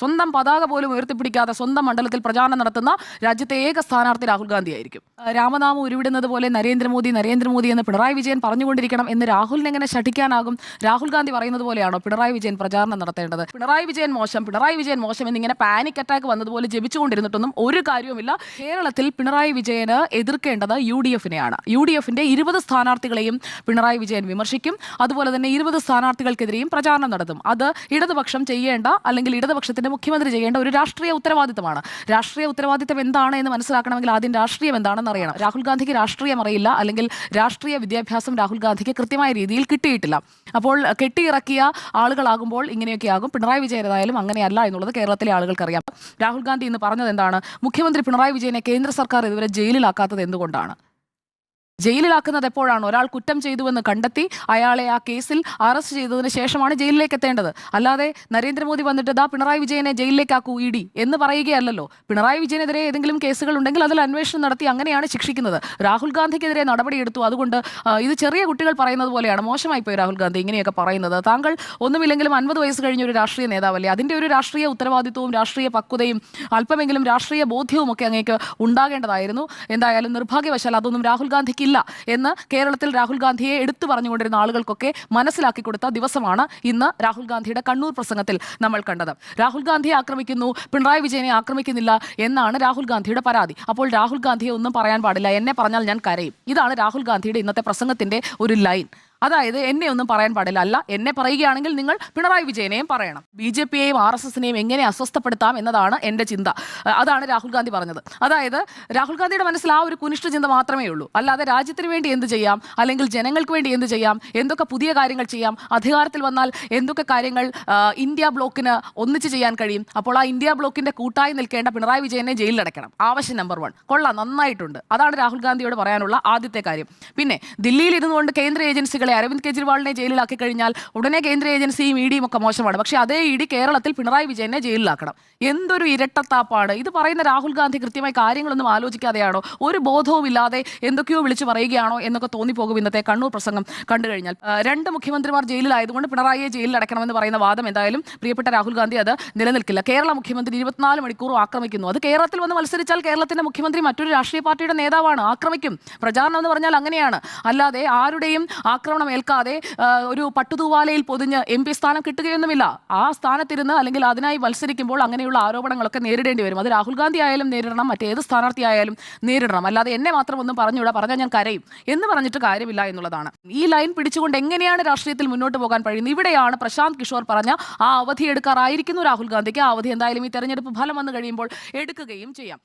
സ്വന്തം പതാക പോലും ഉയർത്തിപ്പിടിക്കാതെ സ്വന്തം മണ്ഡലത്തിൽ പ്രചാരണം നടത്തുന്ന രാജ്യത്തെ ഏക സ്ഥാനാർത്ഥി രാഹുൽ ഗാന്ധി ആയിരിക്കും. രാമനാമം ഉരുവിടുന്നത് പോലെ നരേന്ദ്രമോദി നരേന്ദ്രമോദി എന്ന് പിണറായി വിജയൻ പറഞ്ഞുകൊണ്ടിരിക്കണം എന്ന് രാഹുലിനെ എങ്ങനെ ശഠിക്കാനാകും? രാഹുൽ ഗാന്ധി പറയുന്നത് പോലെയാണോ പിണറായി വിജയൻ പ്രചാരണം നടത്തേണ്ടത്? പിണറായി വിജയൻ മോശം പിണറായി വിജയൻ മോശം എന്നിങ്ങനെ പാനിക് അറ്റാക്ക് വന്നതുപോലെ ജപിച്ചുകൊണ്ടിരുന്നിട്ടൊന്നും ഒരു കാര്യവുമില്ല. കേരളത്തിൽ പിണറായി വിജയന് എതിർക്കേണ്ടത് യു ഡി എഫിനെയാണ് യു ഡി എഫിന്റെ ഇരുപത് സ്ഥാനാർത്ഥികളെയും പിണറായി വിജയൻ വിമർശിക്കും. അതുപോലെ തന്നെ ഇരുപത് സ്ഥാനാർത്ഥികൾക്കെതിരെയും പ്രചാരണം നടത്തും. അത് ഇടതുപക്ഷം ചെയ്യേണ്ട അല്ലെങ്കിൽ ഇടതുപക്ഷത്തിന്റെ മുഖ്യമന്ത്രി ചെയ്യേണ്ട ഒരു രാഷ്ട്രീയ ഉത്തരവാദിത്തമാണ് രാഷ്ട്രീയ ഉത്തരവാദിത്തം എന്താണ് എന്ന് മനസ്സിലാക്കണമെങ്കിൽ ആദ്യം രാഷ്ട്രീയം എന്താണെന്ന് അറിയണം. രാഹുൽ ഗാന്ധിക്ക് രാഷ്ട്രീയം അറിയില്ല. അല്ലെങ്കിൽ രാഷ്ട്രീയ വിദ്യാഭ്യാസം രാഹുൽ ഗാന്ധിക്ക് കൃത്യമായ രീതിയിൽ കിട്ടിയിട്ടില്ല. അപ്പോൾ കെട്ടിയിറക്കിയ ആളുകളാകുമ്പോൾ ഇങ്ങനെയൊക്കെ ആകും പിണറായി വിജയൻ ഏതായാലും അങ്ങനെയല്ല എന്നുള്ളത് കേരളത്തിലെ ആളുകൾക്കറിയാം. രാഹുൽ ഗാന്ധി ഇന്ന് പറഞ്ഞത് എന്താണ്? മുഖ്യമന്ത്രി പിണറായി വിജയനെ കേന്ദ്ര സർക്കാർ ഇതുവരെ ജയിലിലാക്കാത്തത് എന്തുകൊണ്ടാണ്? ജയിലിലാക്കുന്നത് എപ്പോഴാണ്? ഒരാൾ കുറ്റം ചെയ്തുവെന്ന് കണ്ടെത്തി അയാളെ ആ കേസിൽ അറസ്റ്റ് ചെയ്തതിന് ശേഷമാണ് ജയിലിലേക്ക് എത്തേണ്ടത്. അല്ലാതെ നരേന്ദ്രമോദി വന്നിട്ട് ദാ പിണറായി വിജയനെ ജയിലിലേക്കാക്കൂ ഇ ഡി എന്ന് പറയുകയല്ലല്ലോ. പിണറായി വിജയനെതിരെ ഏതെങ്കിലും കേസുകൾ ഉണ്ടെങ്കിൽ അതിൽ അന്വേഷണം നടത്തി അങ്ങനെയാണ് ശിക്ഷിക്കുന്നത്. രാഹുൽ ഗാന്ധിക്കെതിരെ നടപടിയെടുത്തു. അതുകൊണ്ട് ഇത് ചെറിയ കുട്ടികൾ പറയുന്നത് പോലെയാണ്. മോശമായി പോയി രാഹുൽ ഗാന്ധി ഇങ്ങനെയൊക്കെ പറയുന്നത്. താങ്കൾ ഒന്നുമില്ലെങ്കിലും അൻപത് വയസ്സ് കഴിഞ്ഞ ഒരു രാഷ്ട്രീയ നേതാവല്ലേ? അതിന്റെ ഒരു രാഷ്ട്രീയ ഉത്തരവാദിത്വവും രാഷ്ട്രീയ പക്വതയും അല്പമെങ്കിലും രാഷ്ട്രീയ ബോധ്യവും ഒക്കെ അങ്ങേക്ക് ഉണ്ടാകേണ്ടതായിരുന്നു. എന്തായാലും നിർഭാഗ്യവശാൽ അതൊന്നും രാഹുൽ ഗാന്ധിക്ക് ഇല്ല എന്ന് കേരളത്തിൽ രാഹുൽ ഗാന്ധിയെ എടുത്തു പറഞ്ഞുകൊണ്ടിരുന്ന ആളുകൾക്കൊക്കെ മനസ്സിലാക്കി കൊടുത്ത ദിവസമാണ് ഇന്ന് രാഹുൽ ഗാന്ധിയുടെ കണ്ണൂർ പ്രസംഗത്തിൽ നമ്മൾ കണ്ടത്. രാഹുൽ ഗാന്ധിയെ ആക്രമിക്കുന്നു പിണറായി വിജയനെ ആക്രമിക്കുന്നില്ല എന്നാണ് രാഹുൽ ഗാന്ധിയുടെ പരാതി. അപ്പോൾ രാഹുൽ ഗാന്ധിയെ ഒന്നും പറയാൻ പാടില്ല. എന്നെ പറഞ്ഞാൽ ഞാൻ കരയും. ഇതാണ് രാഹുൽ ഗാന്ധിയുടെ ഇന്നത്തെ പ്രസംഗത്തിന്റെ ഒരു ലൈൻ. അതായത് എന്നെ ഒന്നും പറയാൻ പാടില്ല. അല്ല എന്നെ പറയുകയാണെങ്കിൽ നിങ്ങൾ പിണറായി വിജയനെയും പറയണം. ബി ജെ പിയെയും ആർ എസ് എസിനെയും എങ്ങനെ അസ്വസ്ഥപ്പെടുത്താം എന്നതാണ് എന്റെ ചിന്ത. അതാണ് രാഹുൽ ഗാന്ധി പറഞ്ഞത്. അതായത് രാഹുൽ ഗാന്ധിയുടെ മനസ്സിൽ ആ ഒരു കുനിഷ്ഠ ചിന്ത മാത്രമേ ഉള്ളൂ. അല്ലാതെ രാജ്യത്തിന് വേണ്ടി എന്ത് ചെയ്യാം? അല്ലെങ്കിൽ ജനങ്ങൾക്ക് വേണ്ടി എന്ത് ചെയ്യാം? എന്തൊക്കെ പുതിയ കാര്യങ്ങൾ ചെയ്യാം? അധികാരത്തിൽ വന്നാൽ എന്തൊക്കെ കാര്യങ്ങൾ ഇന്ത്യ ബ്ലോക്കിന് ഒന്നിച്ച് ചെയ്യാൻ കഴിയും? അപ്പോൾ ആ ഇന്ത്യ ബ്ലോക്കിന്റെ കൂട്ടായി നിൽക്കേണ്ട പിണറായി വിജയനെ ജയിലിലടക്കണം ആവശ്യം നമ്പർ വൺ. കൊള്ളാം നന്നായിട്ടുണ്ട്. അതാണ് രാഹുൽ ഗാന്ധിയോട് പറയാനുള്ള ആദ്യത്തെ കാര്യം. പിന്നെ ദില്ലിയിൽ ഇരുന്നുകൊണ്ട് കേന്ദ്ര ഏജൻസികളെ അരവിന്ദ് കെജ്രിവാളിനെ ജയിലിലാക്കി കഴിഞ്ഞാൽ ഉടനെ കേന്ദ്ര ഏജൻസിയും ഇ ഡിയും ഒക്കെ മോശമാണ്. പക്ഷേ അതേ ഇ ഡി കേരളത്തിൽ പിണറായി വിജയനെ ജയിലിലാക്കണം. എന്തൊരു ഇരട്ടത്താപ്പാണ്. ഇത് പറയുന്ന രാഹുൽ ഗാന്ധി കൃത്യമായി കാര്യങ്ങളൊന്നും ആലോചിക്കാതെയാണോ? ഒരു ബോധവും ഇല്ലാതെ എന്തൊക്കെയോ വിളിച്ചു പറയുകയാണോ എന്നൊക്കെ തോന്നിപ്പോകും ഇന്നത്തെ കണ്ണൂർ പ്രസംഗം കണ്ടു കഴിഞ്ഞാൽ. രണ്ട് മുഖ്യമന്ത്രിമാർ ജയിലിലായതുകൊണ്ട് പിണറായിയെ ജയിലിൽ അടക്കണമെന്ന് പറയുന്ന വാദം എന്തായാലും പ്രിയപ്പെട്ട രാഹുൽ ഗാന്ധി അത് നിലനിൽക്കില്ല. കേരള മുഖ്യമന്ത്രി ഇരുപത്തിനാല് മണിക്കൂറും ആക്രമിക്കുന്നു. അത് കേരളത്തിൽ വന്ന് മത്സരിച്ചാൽ കേരളത്തിന്റെ മുഖ്യമന്ത്രി മറ്റൊരു രാഷ്ട്രീയ പാർട്ടിയുടെ നേതാവാണ്. ആക്രമിക്കും. പ്രചാരണം എന്ന് പറഞ്ഞാൽ അങ്ങനെയാണ്. അല്ലാതെ ആരുടെയും ആക്രമണം ഏൽക്കാതെ ഒരു പട്ടുതൂവാലയിൽ പൊതിഞ്ഞ് എം പി സ്ഥാനം കിട്ടുകയൊന്നുമില്ല. ആ സ്ഥാനത്തിരുന്ന് അല്ലെങ്കിൽ അതിനായി മത്സരിക്കുമ്പോൾ അങ്ങനെയുള്ള ആരോപണങ്ങളൊക്കെ നേരിടേണ്ടി വരും. അത് രാഹുൽ ഗാന്ധി ആയാലും നേരിടണം മറ്റേത് സ്ഥാനാർത്ഥി ആയാലും നേരിടണം. അല്ലാതെ എന്നെ മാത്രം ഒന്നും പറഞ്ഞുകൂടാ പറഞ്ഞാൽ ഞാൻ കരയും എന്ന് പറഞ്ഞിട്ട് കാര്യമില്ല എന്നുള്ളതാണ്. ഈ ലൈൻ പിടിച്ചുകൊണ്ട് എങ്ങനെയാണ് രാഷ്ട്രീയത്തിൽ മുന്നോട്ട് പോകാൻ കഴിയുന്നത്? ഇവിടെയാണ് പ്രശാന്ത് കിഷോർ പറഞ്ഞ ആ അവധി എടുക്കാറായിരിക്കുന്നു രാഹുൽ ഗാന്ധിക്ക്. ആ അവധി എന്തായാലും ഈ തെരഞ്ഞെടുപ്പ് ഫലം വന്നു കഴിയുമ്പോൾ എടുക്കുകയും ചെയ്യാം.